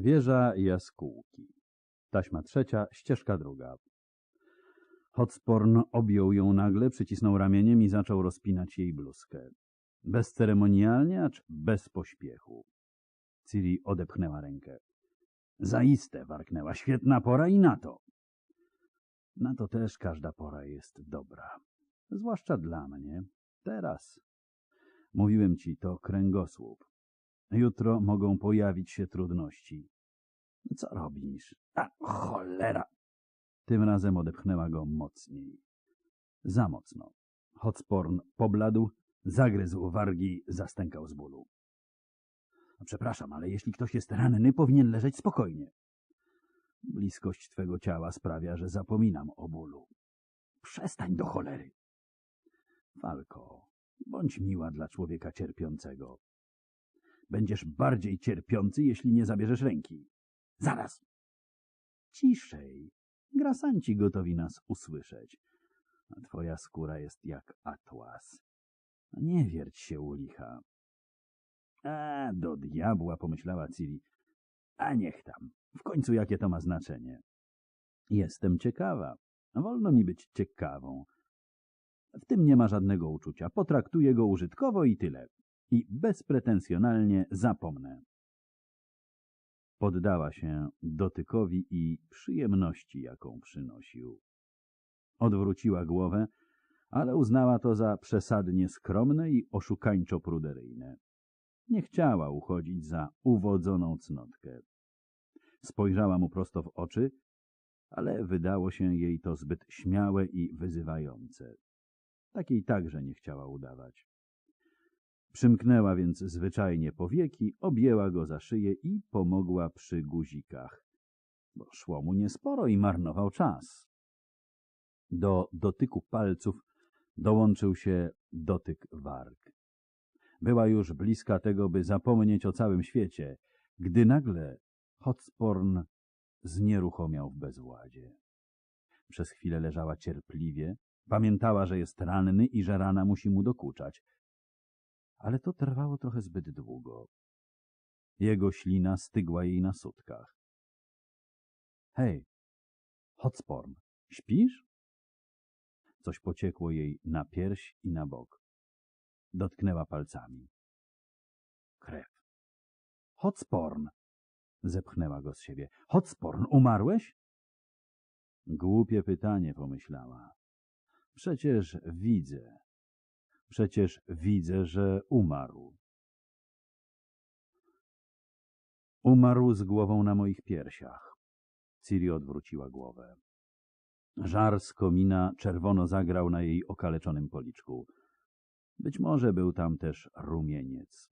Wieża jaskółki. Taśma trzecia, ścieżka druga. Hotsporn objął ją nagle, przycisnął ramieniem i zaczął rozpinać jej bluzkę. Bezceremonialnie, acz bez pośpiechu. Ciri odepchnęła rękę. Zaiste, warknęła. Świetna pora i na to. Na to też każda pora jest dobra. Zwłaszcza dla mnie. Teraz. Mówiłem ci, to kręgosłup. Jutro mogą pojawić się trudności. Co robisz? A, cholera! Tym razem odepchnęła go mocniej. Za mocno. Hotsporn pobladł, zagryzł wargi, zastękał z bólu. Przepraszam, ale jeśli ktoś jest ranny, powinien leżeć spokojnie. Bliskość twego ciała sprawia, że zapominam o bólu. Przestań do cholery. Falko, bądź miła dla człowieka cierpiącego. Będziesz bardziej cierpiący, jeśli nie zabierzesz ręki. Zaraz. Ciszej. Grasanci gotowi nas usłyszeć. A twoja skóra jest jak atłas. Nie wierć się u licha. A, do diabła, pomyślała Ciri. A niech tam. W końcu jakie to ma znaczenie? Jestem ciekawa. Wolno mi być ciekawą. W tym nie ma żadnego uczucia. Potraktuję go użytkowo i tyle. I bezpretensjonalnie zapomnę. Poddała się dotykowi i przyjemności, jaką przynosił. Odwróciła głowę, ale uznała to za przesadnie skromne i oszukańczo pruderyjne. Nie chciała uchodzić za uwodzoną cnotkę. Spojrzała mu prosto w oczy, ale wydało się jej to zbyt śmiałe i wyzywające. Takiej także nie chciała udawać. Przymknęła więc zwyczajnie powieki, objęła go za szyję i pomogła przy guzikach, bo szło mu niesporo i marnował czas. Do dotyku palców dołączył się dotyk warg. Była już bliska tego, by zapomnieć o całym świecie, gdy nagle Hotsporn znieruchomiał w bezwładzie. Przez chwilę leżała cierpliwie, pamiętała, że jest ranny i że rana musi mu dokuczać. Ale to trwało trochę zbyt długo. Jego ślina stygła jej na sutkach. Hej, Hotsporn, śpisz? Coś pociekło jej na pierś i na bok. Dotknęła palcami. Krew. Hotsporn! Zepchnęła go z siebie. Hotsporn, umarłeś? Głupie pytanie, pomyślała. Przecież widzę. Przecież widzę, że umarł. Umarł z głową na moich piersiach. Ciri odwróciła głowę. Żar z komina czerwono zagrał na jej okaleczonym policzku. Być może był tam też rumieniec.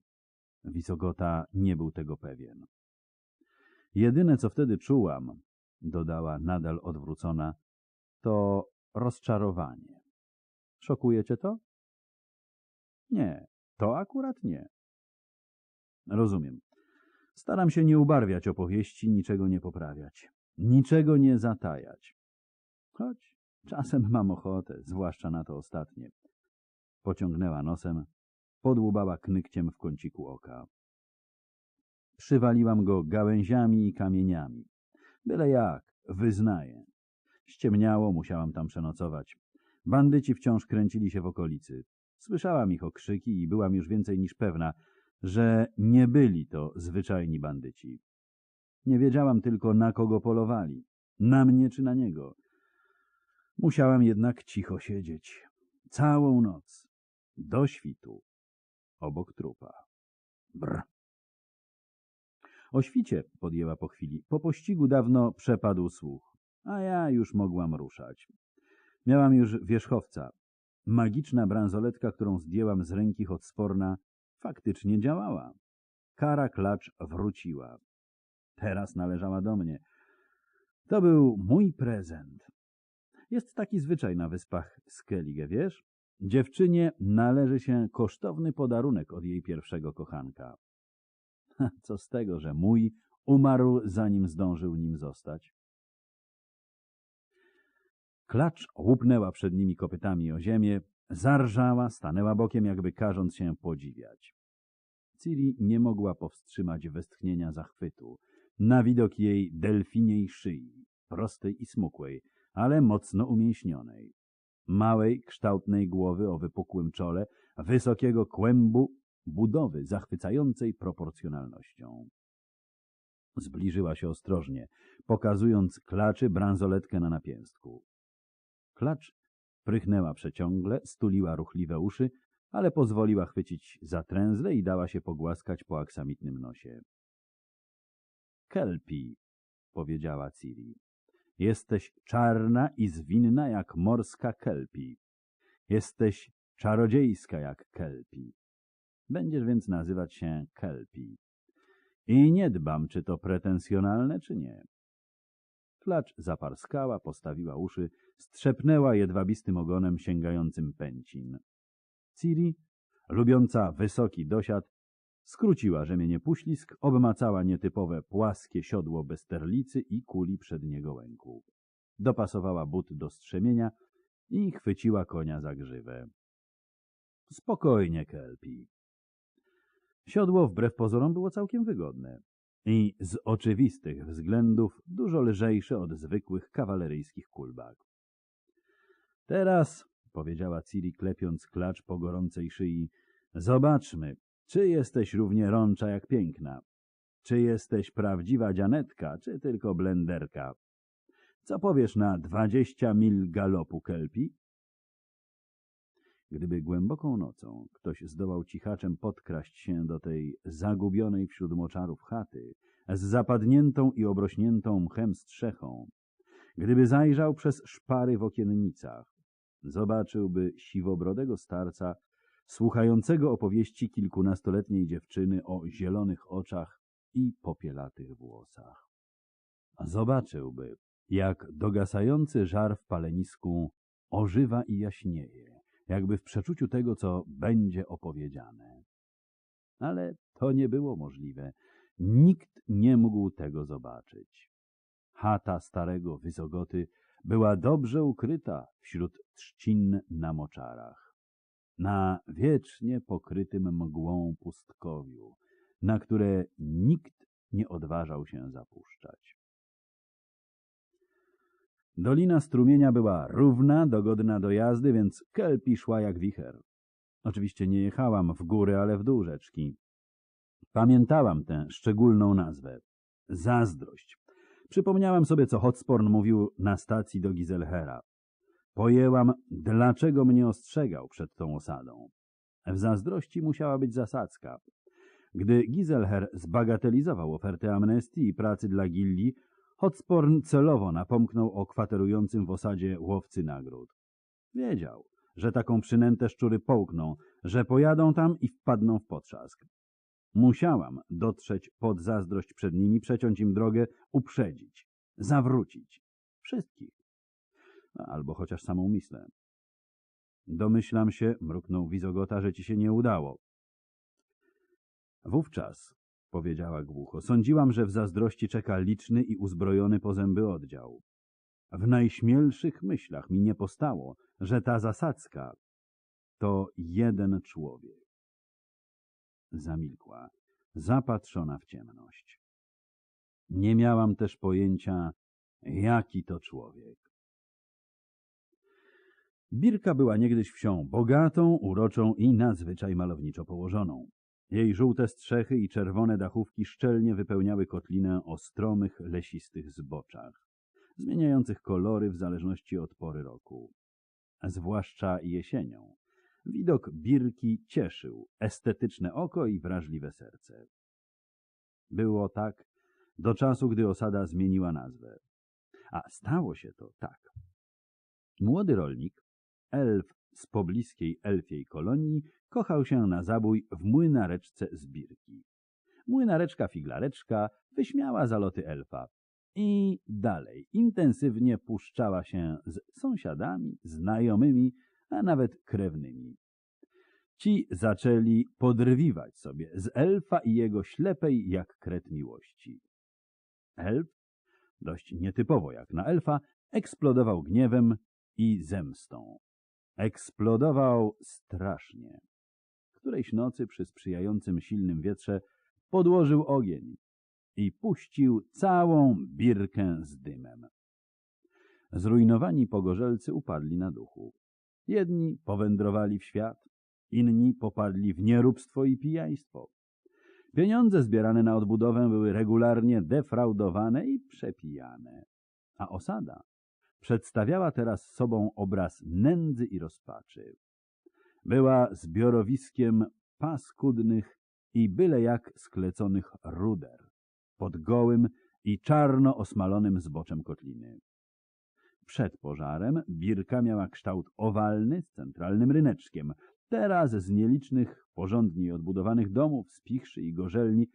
Wisogota nie był tego pewien. Jedyne, co wtedy czułam, dodała nadal odwrócona, to rozczarowanie. Szokuje cię to? Nie, to akurat nie. Rozumiem. Staram się nie ubarwiać opowieści, niczego nie poprawiać, niczego nie zatajać. Choć czasem mam ochotę, zwłaszcza na to ostatnie. Pociągnęła nosem, podłubała knykciem w kąciku oka. Przywaliłam go gałęziami i kamieniami. Byle jak, wyznaję. Ściemniało, musiałam tam przenocować. Bandyci wciąż kręcili się w okolicy. Słyszałam ich okrzyki i byłam już więcej niż pewna, że nie byli to zwyczajni bandyci. Nie wiedziałam tylko, na kogo polowali. Na mnie czy na niego. Musiałam jednak cicho siedzieć. Całą noc. Do świtu. Obok trupa. Brr. O świcie, podjęła po chwili, po pościgu dawno przepadł słuch, a ja już mogłam ruszać. Miałam już wierzchowca. Magiczna bransoletka, którą zdjęłam z ręki Hotsporna, faktycznie działała. Kara klacz wróciła. Teraz należała do mnie. To był mój prezent. Jest taki zwyczaj na wyspach Skellige, wiesz? Dziewczynie należy się kosztowny podarunek od jej pierwszego kochanka. Co z tego, że mój umarł, zanim zdążył nim zostać? Klacz łupnęła przed nimi kopytami o ziemię, zarżała, stanęła bokiem, jakby każąc się podziwiać. Ciri nie mogła powstrzymać westchnienia zachwytu. na widok jej delfiniej szyi, prostej i smukłej, ale mocno umięśnionej, małej, kształtnej głowy o wypukłym czole, wysokiego kłębu, budowy zachwycającej proporcjonalnością. Zbliżyła się ostrożnie, pokazując klaczy bransoletkę na napięstku. Klacz prychnęła przeciągle, stuliła ruchliwe uszy, ale pozwoliła chwycić za tręzle i dała się pogłaskać po aksamitnym nosie. Kelpi, powiedziała Ciri. Jesteś czarna i zwinna jak morska kelpi. Jesteś czarodziejska jak kelpi. Będziesz więc nazywać się kelpi. I nie dbam, czy to pretensjonalne, czy nie. Klacz zaparskała, postawiła uszy, strzepnęła jedwabistym ogonem sięgającym pęcin. Ciri, lubiąca wysoki dosiad, skróciła rzemienie puślisk, obmacała nietypowe płaskie siodło bez terlicy i kuli przedniego łęku. Dopasowała but do strzemienia i chwyciła konia za grzywę. Spokojnie, Kelpi. Siodło wbrew pozorom było całkiem wygodne i z oczywistych względów dużo lżejsze od zwykłych kawaleryjskich kulbak. Teraz, powiedziała Ciri klepiąc klacz po gorącej szyi, zobaczmy, czy jesteś równie rącza jak piękna. Czy jesteś prawdziwa dzianetka, czy tylko blenderka? Co powiesz na dwadzieścia mil galopu kelpi? Gdyby głęboką nocą ktoś zdołał cichaczem podkraść się do tej zagubionej wśród moczarów chaty, z zapadniętą i obrośniętą mchem strzechą, gdyby zajrzał przez szpary w okiennicach, zobaczyłby siwobrodego starca, słuchającego opowieści kilkunastoletniej dziewczyny o zielonych oczach i popielatych włosach. Zobaczyłby, jak dogasający żar w palenisku ożywa i jaśnieje, jakby w przeczuciu tego, co będzie opowiedziane. Ale to nie było możliwe. Nikt nie mógł tego zobaczyć. Chata starego Wyzogoty była dobrze ukryta wśród trzcin na moczarach. Na wiecznie pokrytym mgłą pustkowiu, na które nikt nie odważał się zapuszczać. Dolina strumienia była równa, dogodna do jazdy, więc kelpi szła jak wicher. Oczywiście nie jechałam w góry, ale w dół rzeczki. Pamiętałam tę szczególną nazwę. Zazdrość. Przypomniałam sobie, co Hotsporn mówił na stacji do Gizelhera. Pojęłam, dlaczego mnie ostrzegał przed tą osadą. W zazdrości musiała być zasadzka. Gdy Gizelher zbagatelizował ofertę amnestii i pracy dla gildii, Hotsporn celowo napomknął o kwaterującym w osadzie łowcy nagród. Wiedział, że taką przynętę szczury połkną, że pojadą tam i wpadną w potrzask. Musiałam dotrzeć pod zazdrość przed nimi, przeciąć im drogę, uprzedzić, zawrócić. Wszystkich. Albo chociaż samą myślę. Domyślam się, mruknął Wizogota, że ci się nie udało. Wówczas powiedziała głucho. Sądziłam, że w zazdrości czeka liczny i uzbrojony po zęby oddział. W najśmielszych myślach mi nie postało, że ta zasadzka to jeden człowiek. Zamilkła, zapatrzona w ciemność. Nie miałam też pojęcia, jaki to człowiek. Birka była niegdyś wsią bogatą, uroczą i nadzwyczaj malowniczo położoną. Jej żółte strzechy i czerwone dachówki szczelnie wypełniały kotlinę o stromych, lesistych zboczach, zmieniających kolory w zależności od pory roku. Zwłaszcza jesienią. Widok birki cieszył estetyczne oko i wrażliwe serce. Było tak do czasu, gdy osada zmieniła nazwę. A stało się to tak. Młody rolnik, elf z pobliskiej elfiej kolonii, kochał się na zabój w młynareczce z Birki. Młynareczka figlareczka wyśmiała zaloty elfa i dalej intensywnie puszczała się z sąsiadami, znajomymi, a nawet krewnymi. Ci zaczęli podrwiwać sobie z elfa i jego ślepej jak kret miłości. Elf, dość nietypowo jak na elfa, eksplodował gniewem i zemstą. Eksplodował strasznie którejś nocy przy sprzyjającym silnym wietrze podłożył ogień. i puścił całą birkę z dymem. Zrujnowani pogorzelcy upadli na duchu. Jedni powędrowali w świat, inni popadli w nieróbstwo i pijaństwo. Pieniądze zbierane na odbudowę były regularnie defraudowane i przepijane, a osada przedstawiała teraz sobą obraz nędzy i rozpaczy. Była zbiorowiskiem paskudnych i byle jak skleconych ruder, pod gołym i czarno osmalonym zboczem kotliny. Przed pożarem birka miała kształt owalny z centralnym ryneczkiem. Teraz z nielicznych, porządnie odbudowanych domów, z pichszy i gorzelni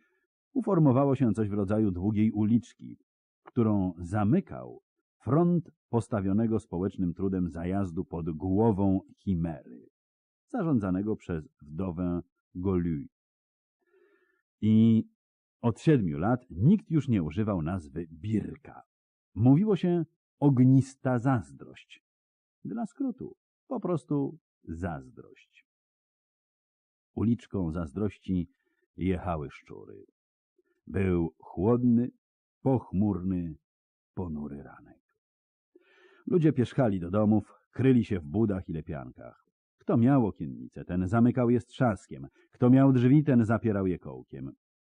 uformowało się coś w rodzaju długiej uliczki, którą zamykał front postawionego społecznym trudem zajazdu pod głową Chimery, zarządzanego przez wdowę Golu. I od siedmiu lat nikt już nie używał nazwy Birka. Mówiło się ognista zazdrość. Dla skrótu, po prostu zazdrość. Uliczką zazdrości jechały szczury. Był chłodny, pochmurny, ponury ranek. Ludzie pierzchali do domów, kryli się w budach i lepiankach. Kto miał okiennice, ten zamykał je strzaskiem. Kto miał drzwi, ten zapierał je kołkiem.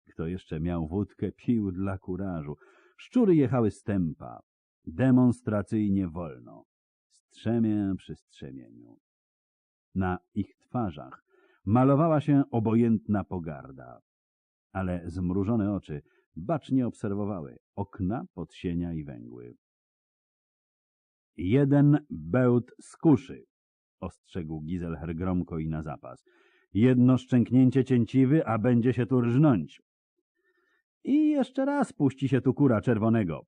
Kto jeszcze miał wódkę, pił dla kurażu. Szczury jechały stępa, demonstracyjnie wolno, strzemię przy strzemieniu. Na ich twarzach malowała się obojętna pogarda, ale zmrużone oczy bacznie obserwowały okna, podsienia i węgły. Jeden bełt z kuszy, ostrzegł Gizelher gromko i na zapas. Jedno szczęknięcie cięciwy, a będzie się tu rżnąć. I jeszcze raz puści się tu kura czerwonego,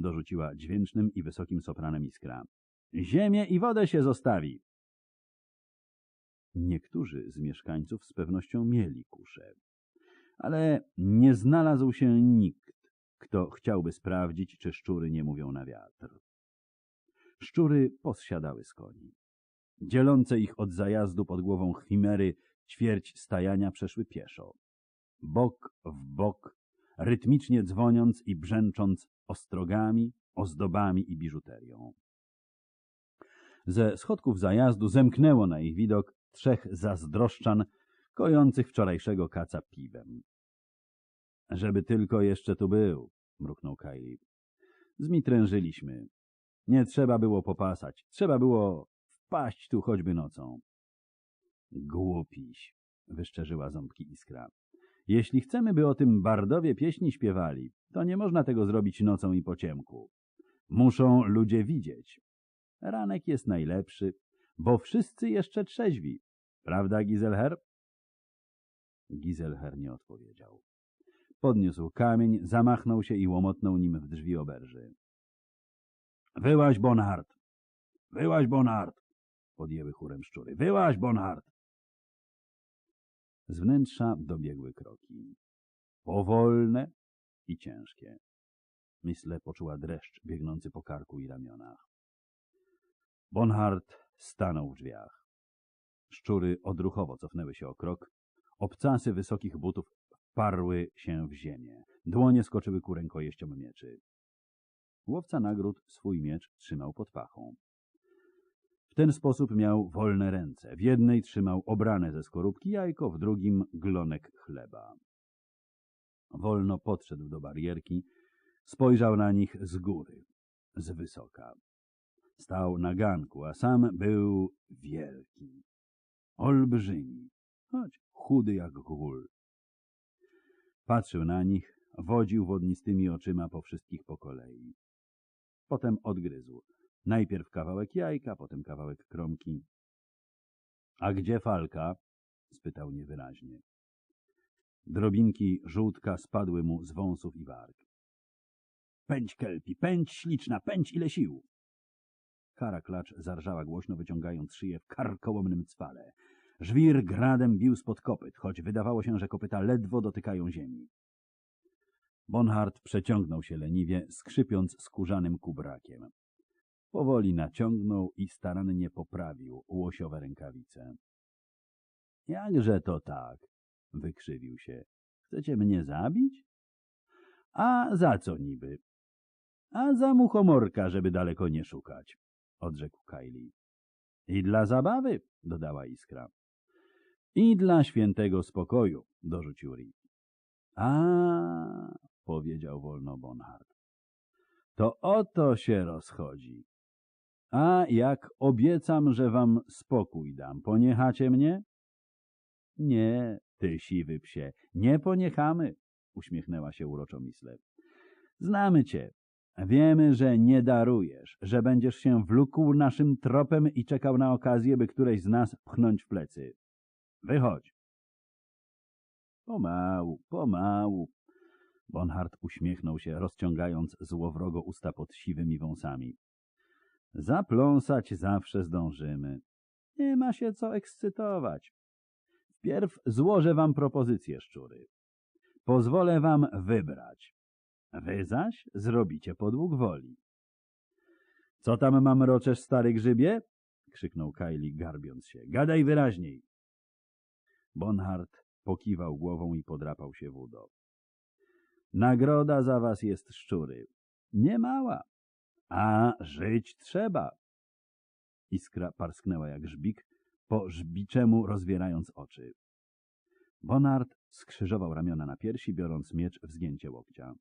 dorzuciła dźwięcznym i wysokim sopranem iskra. Ziemię i wodę się zostawi. Niektórzy z mieszkańców z pewnością mieli kusze, ale nie znalazł się nikt, kto chciałby sprawdzić, czy szczury nie mówią na wiatr. Szczury posiadały z koni. Dzielące ich od zajazdu pod głową chimery ćwierć stajania przeszły pieszo. Bok w bok, rytmicznie dzwoniąc i brzęcząc ostrogami, ozdobami i biżuterią. Ze schodków zajazdu zemknęło na ich widok trzech zazdroszczan, kojących wczorajszego kaca piwem. Żeby tylko jeszcze tu był, mruknął Kaili. Zmitrężyliśmy. Nie trzeba było popasać. Trzeba było wpaść tu choćby nocą. Głupiś, wyszczerzyła ząbki iskra. Jeśli chcemy, by o tym bardowie pieśni śpiewali, to nie można tego zrobić nocą i po ciemku. Muszą ludzie widzieć. Ranek jest najlepszy, bo wszyscy jeszcze trzeźwi. Prawda, Gizelher? Gizelher nie odpowiedział. Podniósł kamień, zamachnął się i łomotnął nim w drzwi oberży. Wyłaź, Bonhart! Wyłaź, Bonhart! Podjęły chórem szczury. Wyłaź, Bonhart! Z wnętrza dobiegły kroki. Powolne i ciężkie. Misle poczuła dreszcz biegnący po karku i ramionach. Bonhart stanął w drzwiach. Szczury odruchowo cofnęły się o krok. Obcasy wysokich butów wparły się w ziemię. Dłonie skoczyły ku rękojeściom mieczy. Łowca nagród swój miecz trzymał pod pachą. Ten sposób miał wolne ręce. W jednej trzymał obrane ze skorupki jajko, w drugim glonek chleba. Wolno podszedł do barierki, spojrzał na nich z góry, z wysoka. Stał na ganku, a sam był wielki, olbrzymi, choć chudy jak gól. Patrzył na nich, wodził wodnistymi oczyma po wszystkich po kolei. Potem odgryzł. Najpierw kawałek jajka, potem kawałek kromki. — A gdzie falka? — spytał niewyraźnie. Drobinki żółtka spadły mu z wąsów i warg. — Pędź, kelpi, pędź, śliczna, pędź ile sił! Kara klacz zarżała głośno, wyciągając szyję w karkołomnym cwale. Żwir gradem bił spod kopyt, choć wydawało się, że kopyta ledwo dotykają ziemi. Bonhart przeciągnął się leniwie, skrzypiąc skórzanym kubrakiem. Powoli naciągnął i starannie poprawił łosiowe rękawice. — Jakże to tak? — wykrzywił się. — Chcecie mnie zabić? A za co niby? A za muchomorka, żeby daleko nie szukać, odrzekł Kylie. I dla zabawy, dodała Iskra. I dla świętego spokoju, dorzucił Reed. A, powiedział wolno Bonhart. To oto się rozchodzi. A jak obiecam, że wam spokój dam, poniechacie mnie? Nie, ty siwy psie, nie poniechamy, uśmiechnęła się uroczo Misle. Znamy cię. Wiemy, że nie darujesz, że będziesz się wlókł naszym tropem i czekał na okazję, by któreś z nas pchnąć w plecy. Wychodź. Pomału, pomału. Bonhart uśmiechnął się, rozciągając złowrogo usta pod siwymi wąsami. Zapląsać zawsze zdążymy. Nie ma się co ekscytować. Wpierw złożę wam propozycję, szczury. Pozwolę wam wybrać. Wy zaś zrobicie podług woli. Co tam mam roczesz, stary grzybie? krzyknął Kylie, garbiąc się. Gadaj wyraźniej. Bonhart pokiwał głową i podrapał się w udo. Nagroda za was jest szczury. Nie mała, a żyć trzeba. Iskra parsknęła jak żbik, po żbiczemu rozwierając oczy. Bonard skrzyżował ramiona na piersi, biorąc miecz w zgięcie łokcia.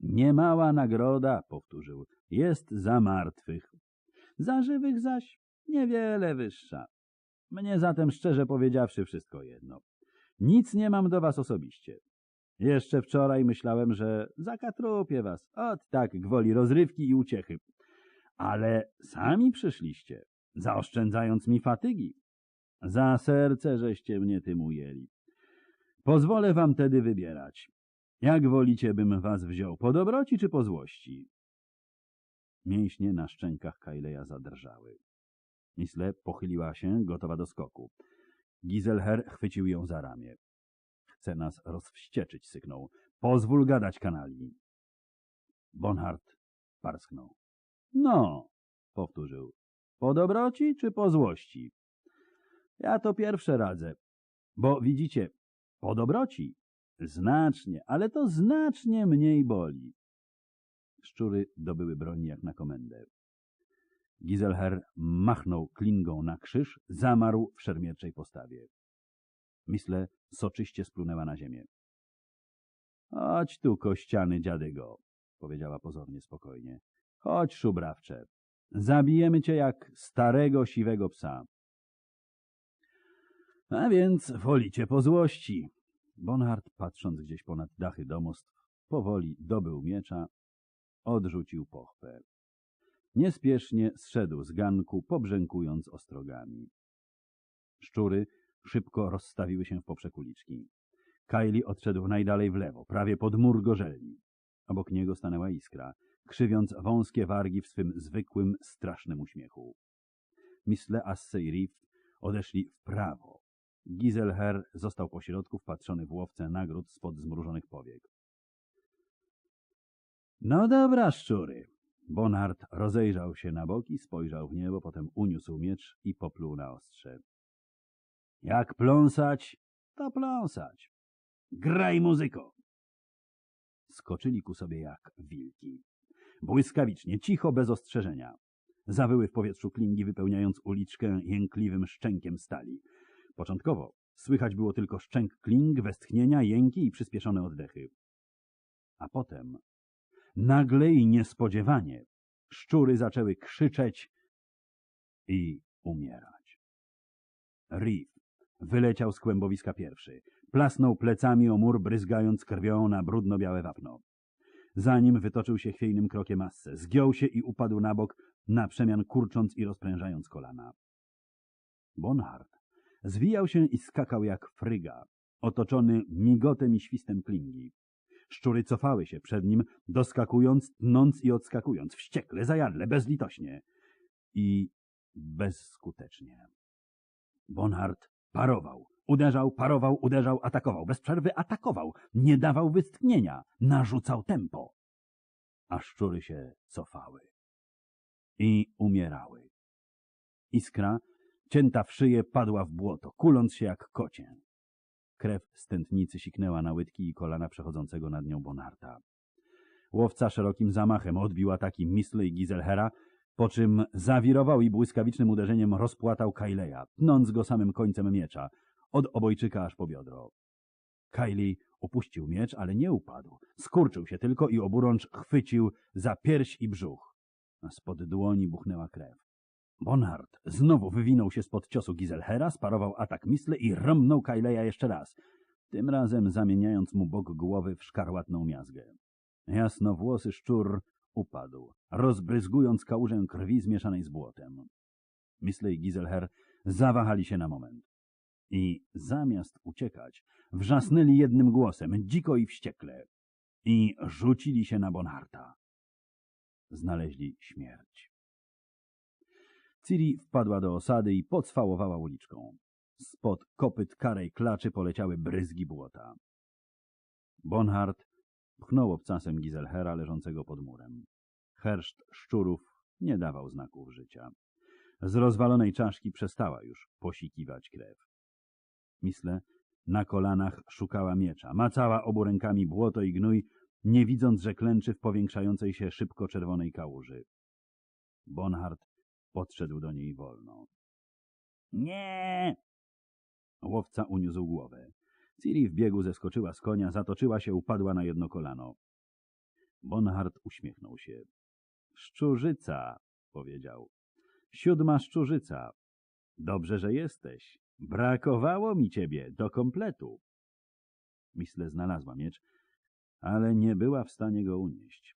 Niemała nagroda, powtórzył, jest za martwych. Za żywych zaś niewiele wyższa. Mnie zatem szczerze powiedziawszy wszystko jedno. Nic nie mam do was osobiście. Jeszcze wczoraj myślałem, że zakatrupię was. Ot tak, gwoli rozrywki i uciechy. Ale sami przyszliście, zaoszczędzając mi fatygi. Za serce żeście mnie tym ujęli. Pozwolę wam tedy wybierać. Jak wolicie, bym was wziął, po dobroci czy po złości? Mięśnie na szczękach Kajleja zadrżały. Misle pochyliła się, gotowa do skoku. Gizelher chwycił ją za ramię. Chce nas rozwścieczyć, syknął. Pozwól gadać, kanali. Bonhart parsknął. No, powtórzył. Po dobroci czy po złości? Ja to pierwsze radzę, bo widzicie, po dobroci znacznie, ale to znacznie mniej boli. Szczury dobyły broni jak na komendę. Gizelher machnął klingą na krzyż, zamarł w szermierczej postawie. Misle soczyście splunęła na ziemię. — Chodź tu, kościany dziadygo — powiedziała pozornie spokojnie. — Chodź, szubrawcze. Zabijemy cię jak starego, siwego psa. — A więc wolicie po złości. Bonhart, patrząc gdzieś ponad dachy domostw, powoli dobył miecza, odrzucił pochwę. Niespiesznie zszedł z ganku, pobrzękując ostrogami. Szczury szybko rozstawiły się w poprzek uliczki. Kajli odszedł najdalej w lewo, prawie pod mur gorzelni. Obok niego stanęła iskra, krzywiąc wąskie wargi w swym zwykłym, strasznym uśmiechu. Misle Asse i Rift odeszli w prawo. Gizelher został pośrodku wpatrzony w łowce nagród spod zmrużonych powiek. No dobra, szczury. Bonhart rozejrzał się na boki, spojrzał w niebo, potem uniósł miecz i popluł na ostrze. Jak pląsać, to pląsać. Graj muzyko! Skoczyli ku sobie jak wilki. Błyskawicznie, cicho, bez ostrzeżenia. Zawyły w powietrzu klingi, wypełniając uliczkę jękliwym szczękiem stali. Początkowo słychać było tylko szczęk kling, westchnienia, jęki i przyspieszone oddechy. A potem, nagle i niespodziewanie, szczury zaczęły krzyczeć i umierać. Reef wyleciał z kłębowiska pierwszy. Plasnął plecami o mur, bryzgając krwią na brudno-białe wapno. Za nim wytoczył się chwiejnym krokiem Asse. Zgiął się i upadł na bok, na przemian kurcząc i rozprężając kolana. Bonhart zwijał się i skakał jak fryga, otoczony migotem i świstem klingi. Szczury cofały się przed nim, doskakując, tnąc i odskakując, wściekle, zajadle, bezlitośnie i bezskutecznie. Bonhart parował, uderzał, parował, uderzał, atakował, bez przerwy atakował, nie dawał westchnienia, narzucał tempo. A szczury się cofały i umierały. Iskra, cięta w szyję, padła w błoto, kuląc się jak kocie. Krew z tętnicy siknęła na łydki i kolana przechodzącego nad nią Bonarta. Łowca szerokim zamachem odbił ataki Misle i Gizelhera, po czym zawirował i błyskawicznym uderzeniem rozpłatał Kaileya, tnąc go samym końcem miecza, od obojczyka aż po biodro. Kylie opuścił miecz, ale nie upadł. Skurczył się tylko i oburącz chwycił za pierś i brzuch. Spod dłoni buchnęła krew. Bonhart znowu wywinął się spod ciosu Gizelhera, sparował atak Misle i rąbnął Kaileya jeszcze raz, tym razem zamieniając mu bok głowy w szkarłatną miazgę. Jasnowłosy szczur upadł, rozbryzgując kałużę krwi zmieszanej z błotem. Misle i Gizelher zawahali się na moment. I zamiast uciekać, wrzasnęli jednym głosem, dziko i wściekle, i rzucili się na Bonharta. Znaleźli śmierć. Ciri wpadła do osady i pocwałowała uliczką. Spod kopyt karej klaczy poleciały bryzgi błota. Bonhart pchnął obcasem Gizelhera leżącego pod murem. Herszt szczurów nie dawał znaków życia. Z rozwalonej czaszki przestała już posikiwać krew. Misle na kolanach szukała miecza, macała obu rękami błoto i gnój, nie widząc, że klęczy w powiększającej się szybko czerwonej kałuży. Bonhart podszedł do niej wolno. Nie! Łowca uniósł głowę. Ciri w biegu zeskoczyła z konia, zatoczyła się, upadła na jedno kolano. Bonhart uśmiechnął się. Szczurzyca, powiedział. Siódma szczurzyca. Dobrze, że jesteś. Brakowało mi ciebie do kompletu. Misle znalazła miecz, ale nie była w stanie go unieść.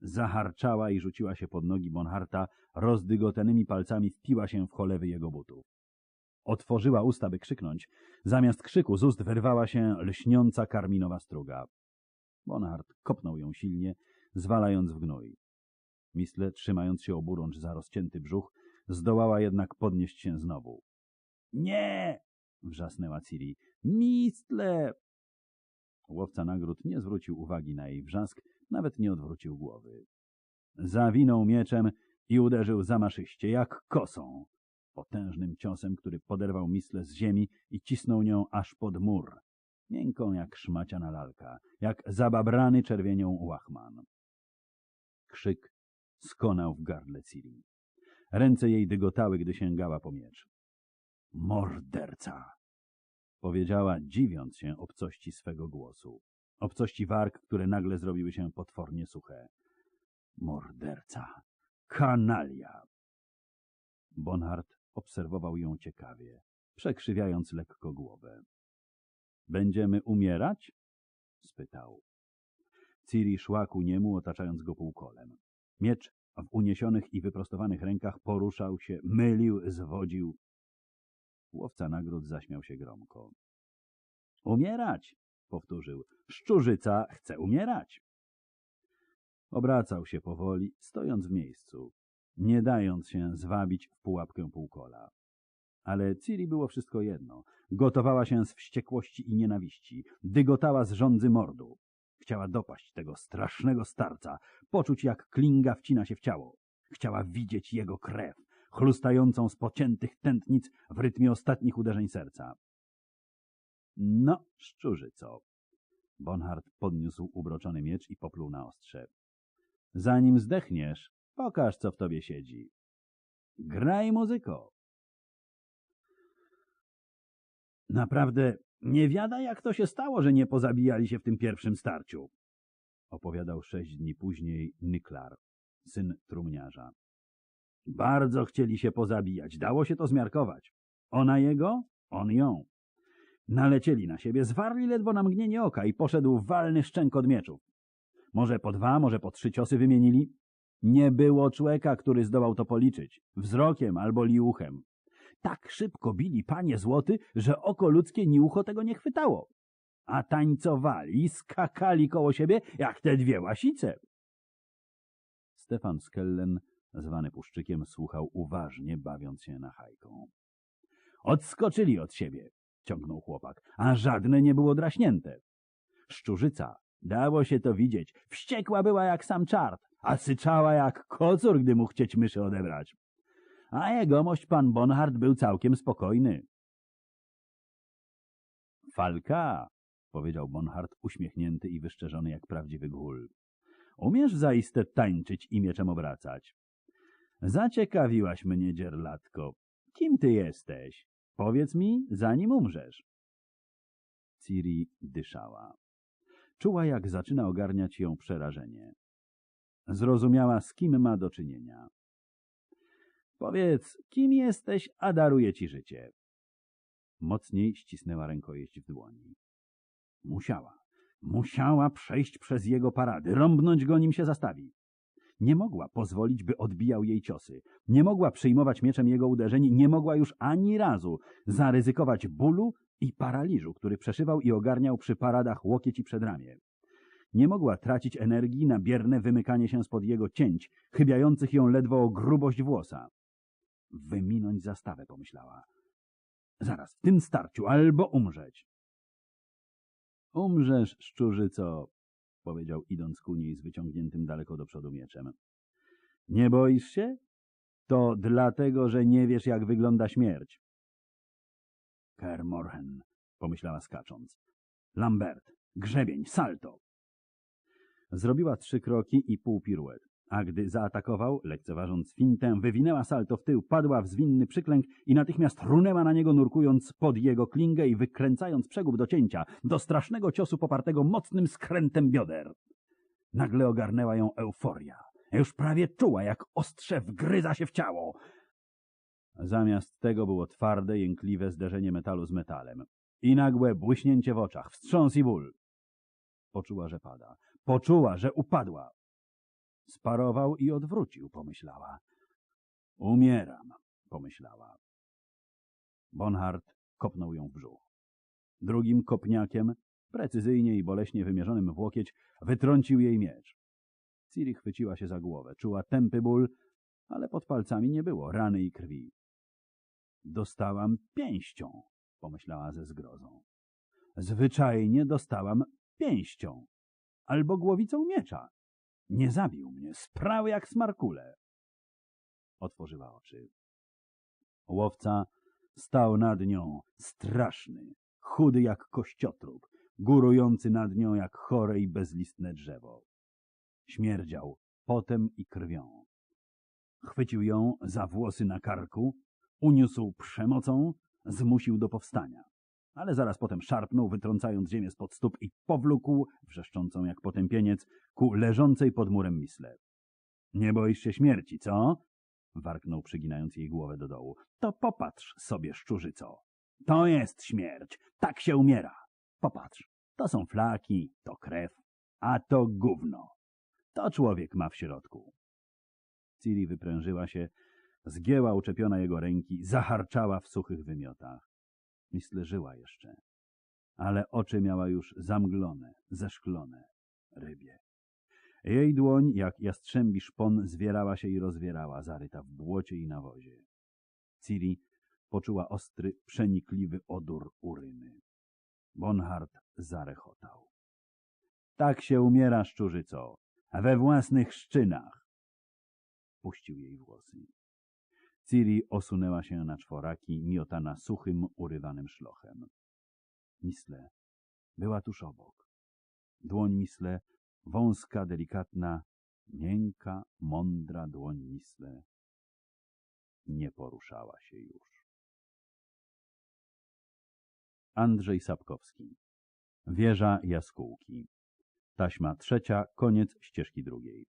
Zaharczała i rzuciła się pod nogi Bonharta, rozdygotanymi palcami wpiła się w cholewy jego butów. Otworzyła usta, by krzyknąć. Zamiast krzyku z ust wyrwała się lśniąca karminowa struga. Bonhart kopnął ją silnie, zwalając w gnój. Misle, trzymając się oburącz za rozcięty brzuch, zdołała jednak podnieść się znowu. — Nie! — wrzasnęła Ciri. — Mistle! Łowca nagród nie zwrócił uwagi na jej wrzask, nawet nie odwrócił głowy. Zawinął mieczem i uderzył zamaszyście, jak kosą, potężnym ciosem, który poderwał Misle z ziemi i cisnął nią aż pod mur, miękką jak szmaciana lalka, jak zababrany czerwienią łachman. Krzyk skonał w gardle Ciri. Ręce jej dygotały, gdy sięgała po miecz. Morderca! Powiedziała, dziwiąc się obcości swego głosu. Obcości warg, które nagle zrobiły się potwornie suche. Morderca! Kanalia! Bonhart obserwował ją ciekawie, przekrzywiając lekko głowę. Będziemy umierać? spytał. Ciri szła ku niemu, otaczając go półkolem. Miecz w uniesionych i wyprostowanych rękach poruszał się, mylił, zwodził. Łowca nagród zaśmiał się gromko. Umierać, powtórzył. Szczurzyca chce umierać. Obracał się powoli, stojąc w miejscu, nie dając się zwabić w pułapkę półkola. Ale Ciri było wszystko jedno. Gotowała się z wściekłości i nienawiści, dygotała z rządzy mordu. Chciała dopaść tego strasznego starca, poczuć jak klinga wcina się w ciało. Chciała widzieć jego krew, chlustającą z pociętych tętnic w rytmie ostatnich uderzeń serca. No, szczurzyco. Bonhart podniósł ubroczony miecz i popluł na ostrze. Zanim zdechniesz, pokaż, co w tobie siedzi. Graj muzyko. Naprawdę nie wiada, jak to się stało, że nie pozabijali się w tym pierwszym starciu. Opowiadał sześć dni później Nyklar, syn trumniarza. Bardzo chcieli się pozabijać, dało się to zmiarkować. Ona jego, on ją. Nalecieli na siebie, zwarli ledwo na mgnienie oka i poszedł walny szczęk od mieczów. Może po dwa, może po trzy ciosy wymienili. Nie było człowieka, który zdołał to policzyć, wzrokiem albo liuchem. Tak szybko bili panie złoty, że oko ludzkie ni ucho tego nie chwytało. A tańcowali, skakali koło siebie, jak te dwie łasice. Stefan Skellen, zwany Puszczykiem, słuchał uważnie, bawiąc się na hajką. Odskoczyli od siebie, ciągnął chłopak, a żadne nie było draśnięte. Szczurzyca, dało się to widzieć, wściekła była jak sam czart, a syczała jak kocur, gdy mu chcieć myszy odebrać a jegomość pan Bonhart był całkiem spokojny. Falka, powiedział Bonhart, uśmiechnięty i wyszczerzony jak prawdziwy gól. Umiesz zaiste tańczyć i mieczem obracać. Zaciekawiłaś mnie, dzierlatko. Kim ty jesteś? Powiedz mi, zanim umrzesz. Ciri dyszała. Czuła, jak zaczyna ogarniać ją przerażenie. Zrozumiała, z kim ma do czynienia. Powiedz, kim jesteś, a daruję ci życie. Mocniej ścisnęła rękojeść w dłoni. Musiała, musiała przejść przez jego parady, rąbnąć go, nim się zastawi. Nie mogła pozwolić, by odbijał jej ciosy. Nie mogła przyjmować mieczem jego uderzeń, nie mogła już ani razu zaryzykować bólu i paraliżu, który przeszywał i ogarniał przy paradach łokieć i przedramię. Nie mogła tracić energii na bierne wymykanie się spod jego cięć, chybiających ją ledwo o grubość włosa. Wyminąć zastawę, pomyślała. Zaraz, w tym starciu, albo umrzeć. Umrzesz, szczurzyco, powiedział, idąc ku niej z wyciągniętym daleko do przodu mieczem. Nie boisz się? To dlatego, że nie wiesz, jak wygląda śmierć. Kermorhen, pomyślała skacząc. Lambert, grzebień, salto. Zrobiła trzy kroki i pół piruet, a gdy zaatakował, lekceważąc fintę, wywinęła salto w tył, padła w zwinny przyklęk i natychmiast runęła na niego, nurkując pod jego klingę i wykręcając przegub do cięcia, do strasznego ciosu popartego mocnym skrętem bioder. Nagle ogarnęła ją euforia. Już prawie czuła, jak ostrze wgryza się w ciało. Zamiast tego było twarde, jękliwe zderzenie metalu z metalem. I nagłe błyśnięcie w oczach, wstrząs i ból. Poczuła, że pada. Poczuła, że upadła. Sparował i odwrócił, pomyślała. Umieram, pomyślała. Bonhart kopnął ją w brzuch. Drugim kopniakiem, precyzyjnie i boleśnie wymierzonym w łokieć, wytrącił jej miecz. Ciri chwyciła się za głowę, czuła tępy ból, ale pod palcami nie było rany i krwi. Dostałam pięścią, pomyślała ze zgrozą. Zwyczajnie dostałam pięścią albo głowicą miecza. Nie zabił mnie, sprał jak smarkule. Otworzyła oczy. Łowca stał nad nią, straszny, chudy jak kościotrup, górujący nad nią jak chore i bezlistne drzewo. Śmierdział potem i krwią. Chwycił ją za włosy na karku, uniósł przemocą, zmusił do powstania. Ale zaraz potem szarpnął, wytrącając ziemię spod stóp i powlókł, wrzeszczącą jak potępieniec, ku leżącej pod murem misle. Nie boisz się śmierci, co? warknął, przyginając jej głowę do dołu. To popatrz sobie, szczurzyco. To jest śmierć. Tak się umiera. Popatrz. To są flaki, to krew, a to gówno. To człowiek ma w środku. Ciri wyprężyła się, zgięła uczepiona jego ręki, zaharczała w suchych wymiotach. Misle żyła jeszcze, ale oczy miała już zamglone, zeszklone, rybie. Jej dłoń, jak jastrzębi szpon, zwierała się i rozwierała, zaryta w błocie i nawozie. Ciri poczuła ostry, przenikliwy odór uryny. Bonhart zarechotał. Tak się umiera, szczurzyco, we własnych szczynach. Puścił jej włosy. Ciri osunęła się na czworaki, miotana suchym, urywanym szlochem. Misle była tuż obok. Dłoń Misle, wąska, delikatna, miękka, mądra dłoń Misle, nie poruszała się już. Andrzej Sapkowski Wieża Jaskółki Taśma trzecia, koniec ścieżki drugiej